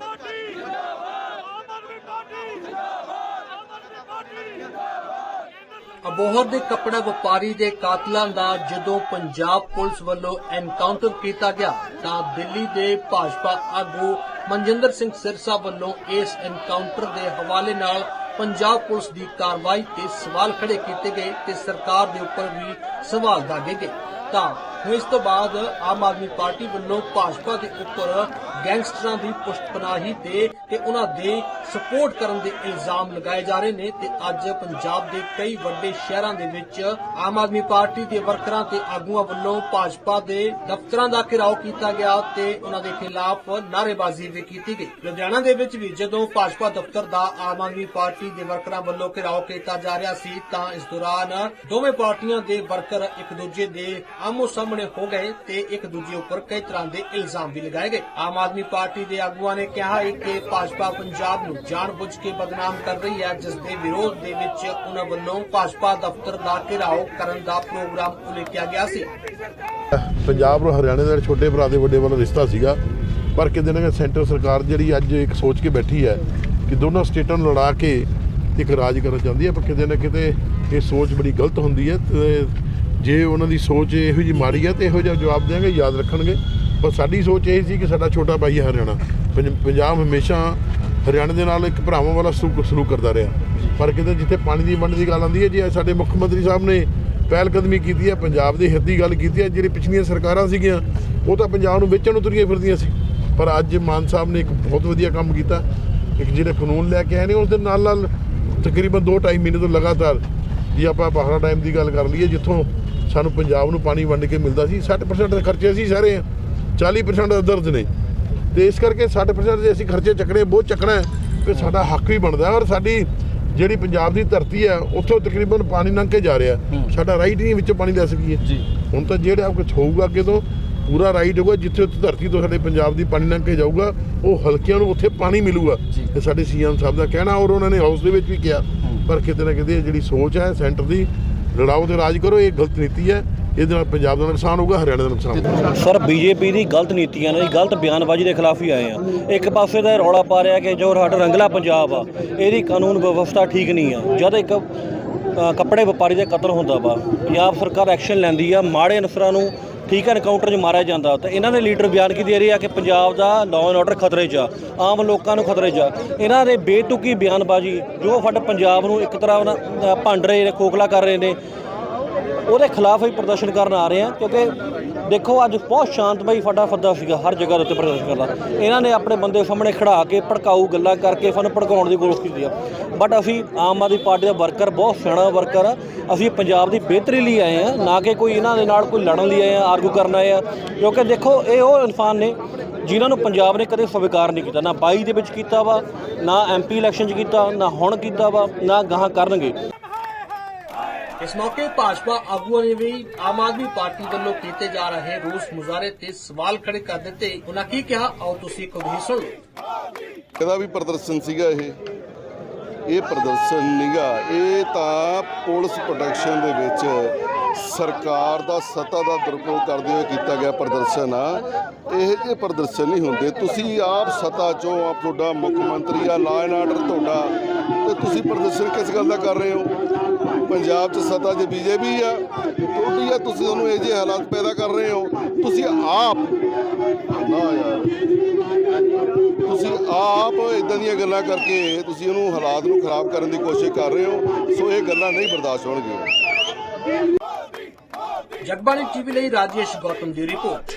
Party ਜਿੰਦਾਬਾਦ Aam Aadmi party ਜਿੰਦਾਬਾਦ Aam Aadmi party Abohar ਦੇ ਕੱਪੜਾ ਵਪਾਰੀ ਦੇ ਕਾਤਲਾਂ ਦਾ ਜਦੋਂ ਪੰਜਾਬ ਪੁਲਿਸ ਵੱਲੋਂ ਐਨਕਾਊਂਟਰ ਕੀਤਾ ਗਿਆ, ਤਾਂ ਦਿੱਲੀ ਦੇ ਭਾਜਪਾ ਆਗੂ ਮਨਜਿੰਦਰ ਸਿੰਘ ਸਿਰਸਾ ਵੱਲੋਂ ਇਸ ਐਨਕਾਊਂਟਰ ਦੇ ਹਵਾਲੇ ਨਾਲ ਪੰਜਾਬ ਪੁਲਿਸ ਦੀ ਕਾਰਵਾਈ ਤੇ ਸਵਾਲ ਖੜੇ ਕੀਤੇ ਗਏ ਤੇ ਸਰਕਾਰ ਦੇ ਉੱਪਰ ਵੀ ਸਵਾਲ ਦਾਗੇ ਗਏ। ਤਾਂ ਹੁਣ ਇਸ ਤੋਂ ਬਾਅਦ ਆਮ ਆਦਮੀ ਪਾਰਟੀ ਵੱਲੋਂ ਭਾਜਪਾ ਦੇ ਉੱਪਰ ਗੈਂਗਸਟਰਾਂ ਦੀ ਪੁਸ਼ਤਪਨਾਹੀ ਤੇ ਤੇ ਉਹਨਾਂ ਦੇ ਸਪੋਰਟ ਕਰਨ ਦੇ ਇਲਜ਼ਾਮ ਲਗਾਏ ਜਾ ਰਹੇ ਨੇ ਤੇ ਅੱਜ ਪੰਜਾਬ ਦੇ ਕਈ ਵੱਡੇ ਸ਼ਹਿਰਾਂ ਦੇ ਵਿੱਚ ਆਮ ਆਦਮੀ ਪਾਰਟੀ ਦੇ ਵਰਕਰਾਂ ਤੇ ਆਗੂਆਂ ਵੱਲੋਂ ਭਾਜਪਾ ਦੇ ਦਫ਼ਤਰਾਂ ਦਾ ਘਿਰਾਓ ਕੀਤਾ ਗਿਆ ਤੇ ਉਹਨਾਂ ਦੇ ਖਿਲਾਫ ਨਾਅਰੇਬਾਜ਼ੀ ਵੀ ਕੀਤੀ ਗਈ। ਲੁਧਿਆਣਾ ਦੇ ਵਿੱਚ ਵੀ ਜਦੋਂ ਭਾਜਪਾ ਦਫ਼ਤਰ ਦਾ ਆਮ ਆਦਮੀ ਪਾਰਟੀ ਦੇ ਵਰਕਰਾਂ ਵੱਲੋਂ ਘਿਰਾਓ ਕੀਤਾ ਜਾ ਰਿਹਾ ਸੀ ਤਾਂ ਇਸ ਦੌਰਾਨ ਦੋਵੇਂ ਪਾਰਟੀਆਂ ਦੇ ਵਰਕਰ ਇੱਕ ਦੂਜੇ ਦੇ ਆਮੋ ਸਾਹਮਣੇ ਹੋ ਗਏ ਤੇ ਇੱਕ ਦੂਜੇ ਉੱਪਰ ਕਈ ਤਰ੍ਹਾਂ ਦੇ ਇਲਜ਼ਾਮ ਵੀ ਲਗਾਏ ਗਏ। ਆਮ ਆਦਮੀ ਪਾਰਟੀ ਦੇ ਆਗੂਆਂ ਨੇ ਕਿਹਾ ਕਿ ਭਾਜਪਾ ਪੰਜਾਬ ਨੂੰ ਜਾਣਬੁੱਝ ਕੇ ਬਦਨਾਮ ਕਰ ਰਹੀ ਹੈ, ਜਿਸ ਦੇ ਵਿਰੋਧ ਦੇ ਵਿੱਚ ਉਹਨਾਂ ਵੱਲੋਂ ਭਾਜਪਾ ਦਫ਼ਤਰ ਦਾ ਘਿਰਾਓ ਕਰਨ ਦਾ ਪ੍ਰੋਗਰਾਮ ਉਲੀਕਿਆ ਗਿਆ ਸੀ। ਪੰਜਾਬ ਨੂੰ ਹਰਿਆਣੇ ਦਾ ਛੋਟੇ ਭਰਾ ਦੇ ਵੱਡੇ ਵੱਲ ਰਿਸ਼ਤਾ ਸੀਗਾ, ਪਰ ਕਿਤੇ ਨਾ ਕਿਤੇ ਸੈਂਟਰ ਸਰਕਾਰ ਜਿਹੜੀ ਅੱਜ ਇੱਕ ਸੋਚ ਕੇ ਬੈਠੀ ਹੈ ਕਿ ਦੋਨੋਂ ਸਟੇਟਾਂ ਨੂੰ ਲੜਾ ਕੇ ਇੱਕ ਰਾਜ ਕਰਨਾ ਚਾਹੁੰਦੀ ਹੈ, ਪਰ ਕਿਤੇ ਨਾ ਕਿਤੇ ਇਹ ਸੋਚ ਬੜੀ ਗਲਤ ਹੁੰਦੀ ਹੈ ਤੇ ਜੇ ਉਹਨਾਂ ਦੀ ਸੋਚ ਇਹੋ ਜੀ ਮਾੜੀ ਹੈ ਤੇ ਇਹੋ ਜਿਹਾ ਜਵਾਬ ਦੇਣਗੇ, ਯਾਦ ਰੱਖਣਗੇ। ਪਰ ਸਾਡੀ ਸੋਚ ਇਹ ਸੀ ਕਿ ਸਾਡਾ ਛੋਟਾ ਭਾਈ ਹੈ ਹਰਿਆਣਾ। ਪੰਜ- ਪੰਜਾਬ ਹਮੇਸ਼ਾ ਹਰਿਆਣਾ ਦੇ ਨਾਲ ਇੱਕ ਭਰਾਵਾਂ ਵਾਲਾ ਸਲੂਕ ਸਲੂਕ ਕਰਦਾ ਰਿਹਾ। ਪਰ ਕਿਤੇ ਜਿੱਥੇ ਪਾਣੀ ਦੀ ਵੰਡ ਦੀ ਗੱਲ ਆਉਂਦੀ ਹੈ, ਜੀ ਸਾਡੇ ਮੁੱਖ ਮੰਤਰੀ ਸਾਹਿਬ ਨੇ ਪਹਿਲ ਕਦਮੀ ਕੀਤੀ ਹੈ, ਪੰਜਾਬ ਦੇ ਹਿੱਤ ਦੀ ਗੱਲ ਕੀਤੀ ਹੈ, ਜਿਹੜੀ ਪਿਛਲੀਆਂ ਸਰਕਾਰਾਂ ਸੀਗੀਆਂ, ਉਹ ਤਾਂ ਪੰਜਾਬ ਨੂੰ ਵੇਚਣ ਨੂੰ ਤੁਰੀਆਂ ਫਿਰਦੀਆਂ ਸੀ। ਪਰ ਅੱਜ ਮਾਨ ਸਾਹਿਬ ਨੇ ਇੱਕ ਬਹੁਤ ਵਧੀਆ ਕੰਮ ਕੀਤਾ। ਇੱਕ ਜਿਹੜੇ ਕਾਨੂੰਨ ਲੈ ਕੇ ਆਏ ਨੇ, ਉਸ ਦੇ ਨਾਲ ਨਾਲ ਤਕਰੀਬਨ 2.5 ਮਹੀਨੇ ਤੋਂ ਲਗਾਤਾਰ ਜੇ ਆਪਾਂ ਪਾਖੜਾ ਡੈਮ ਦੀ ਗੱਲ ਕਰ ਲਈਏ, ਜਿੱਥੋਂ ਸਾਨੂੰ ਪੰਜਾਬ ਨੂੰ ਪਾਣੀ ਵੰਡ ਕੇ ਮਿਲਦਾ ਸੀ 60% ਦੇ ਖਰਚੇ ਅਸੀਂ ਸਾਰੇ 40% ਅਦਰਜ ਨੇ। ਤੇ ਇਸ ਕਰਕੇ 60% ਦੇ ਅਸੀਂ ਖਰਚੇ ਚੱਕਣੇ ਬਹੁਤ ਚੱਕਣਾ ਹੈ ਕਿ ਸਾਡਾ ਹੱਕ ਵੀ ਬਣਦਾ ਹੈ ਔਰ ਸਾਡੀ ਜਿਹੜੀ ਪੰਜਾਬ ਦੀ ਧਰਤੀ ਹੈ ਉੱਥੋਂ ਤਕਰੀਬਨ ਪਾਣੀ ਲੰਘ ਕੇ ਜਾ ਰਿਹਾ ਸਾਡਾ ਰਾਈਟ ਨਹੀਂ ਵਿੱਚੋਂ ਪਾਣੀ ਲੈ ਸਕੀਏ। ਜੀ। ਹੁਣ ਤਾਂ ਜਿਹੜਾ ਕੁਝ ਹੋਊਗਾ ਅੱਗੇ ਤੋਂ ਪੂਰਾ ਰਾਈਟ ਹੋਊਗਾ ਜਿੱਥੇ ਉੱਥੇ ਧਰਤੀ ਤੋਂ ਸਾਡੇ ਪੰਜਾਬ ਦੀ ਪਾਣੀ ਲੰਘ ਕੇ ਜਾਊਗਾ ਉਹ ਹਲਕਿਆਂ ਨੂੰ ਉੱਥੇ ਪਾਣੀ ਮਿਲੂਗਾ। ਜੀ। ਇਹ ਸਾਡੇ ਸੀਐਮ ਸਾਹਿਬ ਦਾ ਕਹਿਣਾ ਔਰ ਉਹਨਾਂ ਨੇ ਹਾਊਸ ਦੇ ਵਿੱਚ ਵੀ ਕਿਹਾ। ਪਰ ਕਿਤੇ ਨਾ ਕਿਤੇ ਇਹ ਜਿਹੜੀ ਸੋਚ ਹੈ ਸੈਂਟਰ ਦੀ ਲੜਾਓ ਤੇ ਰਾਜ ਕਰੋ ਇਹ ਗਲਤ ਨੀਤੀ ਹੈ। ਇਹਦੇ ਨਾਲ ਪੰਜਾਬ ਦਾ ਨੁਕਸਾਨ ਹੋਊਗਾ ਹਰਿਆਣਾ ਦਾ ਨੁਕਸਾਨ ਹੋਊਗਾ। ਸਰ ਬੀਜੇਪੀ ਦੀ ਗਲਤ ਨੀਤੀਆਂ ਨੇ ਗਲਤ ਬਿਆਨਬਾਜ਼ੀ ਦੇ ਖਿਲਾਫ ਹੀ ਆਏ ਆ। ਇੱਕ ਪਾਸੇ ਦਾ ਰੌਲਾ ਪਾ ਰਿਹਾ ਕਿ ਜੋ ਸਾਡਾ ਰੰਗਲਾ ਪੰਜਾਬ ਆ ਇਹਦੀ ਕਾਨੂੰਨ ਵਿਵਸਥਾ ਠੀਕ ਨਹੀਂ ਆ। ਜਦ ਇੱਕ ਕੱਪੜੇ ਵਪਾਰੀ ਦਾ ਕਤਲ ਹੁੰਦਾ ਵਾ ਪੰਜਾਬ ਸਰਕਾਰ ਐਕਸ਼ਨ ਲੈਂਦੀ ਆ ਮਾੜੇ ਅਨਸਰਾਂ ਨੂੰ ਠੀਕ ਹੈ ਐਨਕਾਊਂਟਰ 'ਚ ਮਾਰਿਆ ਜਾਂਦਾ। ਤਾਂ ਇਹਨਾਂ ਦੇ ਲੀਡਰ ਬਿਆਨ ਕੀ ਦੇ ਰਹੇ ਆ ਕਿ ਪੰਜਾਬ ਦਾ ਲਾਅ ਐਂਡ ਆਰਡਰ ਖਤਰੇ 'ਚ ਆ ਆਮ ਲੋਕਾਂ ਨੂੰ ਖਤਰੇ 'ਚ ਆ। ਇਹਨਾਂ ਦੇ ਬੇਤੁਕੀ ਬਿਆਨਬਾਜ਼ੀ ਜੋ ਸਾਡੇ ਪੰਜਾਬ ਨੂੰ ਇੱਕ ਤਰ੍ਹਾਂ ਨਾਲ, ਅ, ਭੰਡ ਰਹੇ ਨੇ ਖੋਖਲਾ ਕਰ ਰਹੇ ਨੇ ਉਹਦੇ ਖਿਲਾਫ ਹੀ ਪ੍ਰਦਰਸ਼ਨ ਕਰਨ ਆ ਰਹੇ ਆ ਕਿਉਂਕਿ ਦੇਖੋ ਅੱਜ ਬਹੁਤ ਸ਼ਾਂਤਮਈ ਫੱਡਾ ਫੱਦਾ ਸੀਗਾ, ਹਰ ਜਗ੍ਹਾ ਦੇ ਉੱਤੇ ਪ੍ਰਦਰਸ਼ਨ ਕਰਦਾ ਇਹਨਾਂ ਨੇ ਆਪਣੇ ਬੰਦੇ ਸਾਹਮਣੇ ਖੜਾ ਕੇ ਭੜਕਾਊ ਗੱਲਾਂ ਕਰਕੇ ਸਾਨੂੰ ਭੜਕਾਉਣ ਦੀ ਕੋਸ਼ਿਸ਼ ਕੀਤੀ ਆ। ਬਟ ਅਸੀਂ ਆਮ ਆਦਮੀ ਪਾਰਟੀ ਦਾ ਵਰਕਰ ਬਹੁਤ ਸਿਆਣਾ ਵਰਕਰ ਆ। ਅਸੀਂ ਪੰਜਾਬ ਦੀ ਬਿਹਤਰੀ ਲਈ ਆਏ ਆ ਨਾ ਕਿ ਕੋਈ ਇਹਨਾਂ ਦੇ ਨਾਲ ਕੋਈ ਲੜਨ ਲਈ ਆਏ ਆ ਆਰਗੂ ਕਰਨ ਆਏ ਆ ਕਿਉਂਕਿ ਦੇਖੋ, ਇਹ ਉਹ ਇਨਸਾਨ ਨੇ ਜਿਨ੍ਹਾਂ ਨੂੰ ਪੰਜਾਬ ਨੇ ਕਦੇ ਸਵੀਕਾਰ ਨਹੀਂ ਕੀਤਾ, ਨਾ 22 ਦੇ ਵਿੱਚ ਕੀਤਾ ਵਾ, ਨਾ ਐਮਪੀ ਇਲੈਕਸ਼ਨ 'ਚ ਕੀਤਾ, ਨਾ ਹੁਣ ਕੀਤਾ ਵਾ, ਨਾ ਗਾਹਾਂ ਕਰਨਗੇ। ਇਸ ਮੌਕੇ ਭਾਜਪਾ ਆਗੂਆਂ ਨੇ ਵੀ ਆਮ ਆਦਮੀ ਪਾਰਟੀ ਵੱਲੋਂ ਕੀਤੇ ਜਾ ਰਹੇ ਰੋਸ ਮੁਜ਼ਾਹਰੇ ਤੇ ਸਵਾਲ ਖੜੇ ਕਰ ਦਿੱਤੇ। ਉਹਨਾਂ ਕੀ ਕਿਹਾ? ਆਓ ਤੁਸੀਂ ਖੁਦ ਹੀ ਸੁਣ ਲਓ। ਇਹਦਾ ਵੀ ਪ੍ਰਦਰਸ਼ਨ ਸੀਗਾ ਇਹ? ਇਹ ਪ੍ਰਦਰਸ਼ਨ ਨੀਗਾ ਇਹ ਤਾਂ ਪੁਲਿਸ ਪ੍ਰੋਟੈਕਸ਼ਨ ਦੇ ਵਿੱਚ ਸਰਕਾਰ ਦਾ ਸੱਤਾ ਦਾ ਦੁਰਪਯੋਗ ਕਰਦੇ ਹੋਏ ਕੀਤਾ ਗਿਆ ਪ੍ਰਦਰਸ਼ਨ ਆ। ਇਹ ਇਹ ਪ੍ਰਦਰਸ਼ਨ ਨਹੀਂ ਹੁੰਦੇ, ਤੁਸੀਂ ਆਪ ਸੱਤਾ ਚੋਂ ਆਪ ਤੁਹਾਡਾ ਮੁੱਖ ਮੰਤਰੀ ਆ ਲਾ ਐਂਡ ਆਰਡਰ ਤੁਹਾਡਾ, ਤੇ ਤੁਸੀਂ ਪ੍ਰਦਰਸ਼ਨ ਕਿਸ ਗੱਲ ਦਾ ਕਰ ਰਹੇ ਹੋ? ਪੰਜਾਬ 'ਚ ਸੱਤਾ 'ਚ ਬੀਜੇਪੀ ਆ, ਤੁਹਾਡੀ ਆ, ਤੁਸੀਂ ਉਹਨੂੰ ਇਹ ਜਿਹੇ ਹਾਲਾਤ ਪੈਦਾ ਕਰ ਰਹੇ ਹੋ। ਤੁਸੀਂ ਆਪ ਨਾ ਯਾਰ। ਤੁਸੀਂ ਆਪ ਇਦਾਂ ਦੀਆਂ ਗੱਲਾਂ ਕਰਕੇ ਤੁਸੀਂ ਉਹਨੂੰ ਹਾਲਾਤ ਨੂੰ ਖਰਾਬ ਕਰਨ ਦੀ ਕੋਸ਼ਿਸ਼ ਕਰ ਰਹੇ ਹੋ, ਸੋ ਇਹ ਗੱਲਾਂ ਨਹੀਂ ਬਰਦਾਸ਼ਤ ਹੋਣਗੀਆਂ। ਜਗਬਾਣੀ ਟੀਵੀ ਲਈ ਰਾਜੇਸ਼ ਗੌਤਮ ਦੀ ਰਿਪੋਰਟ।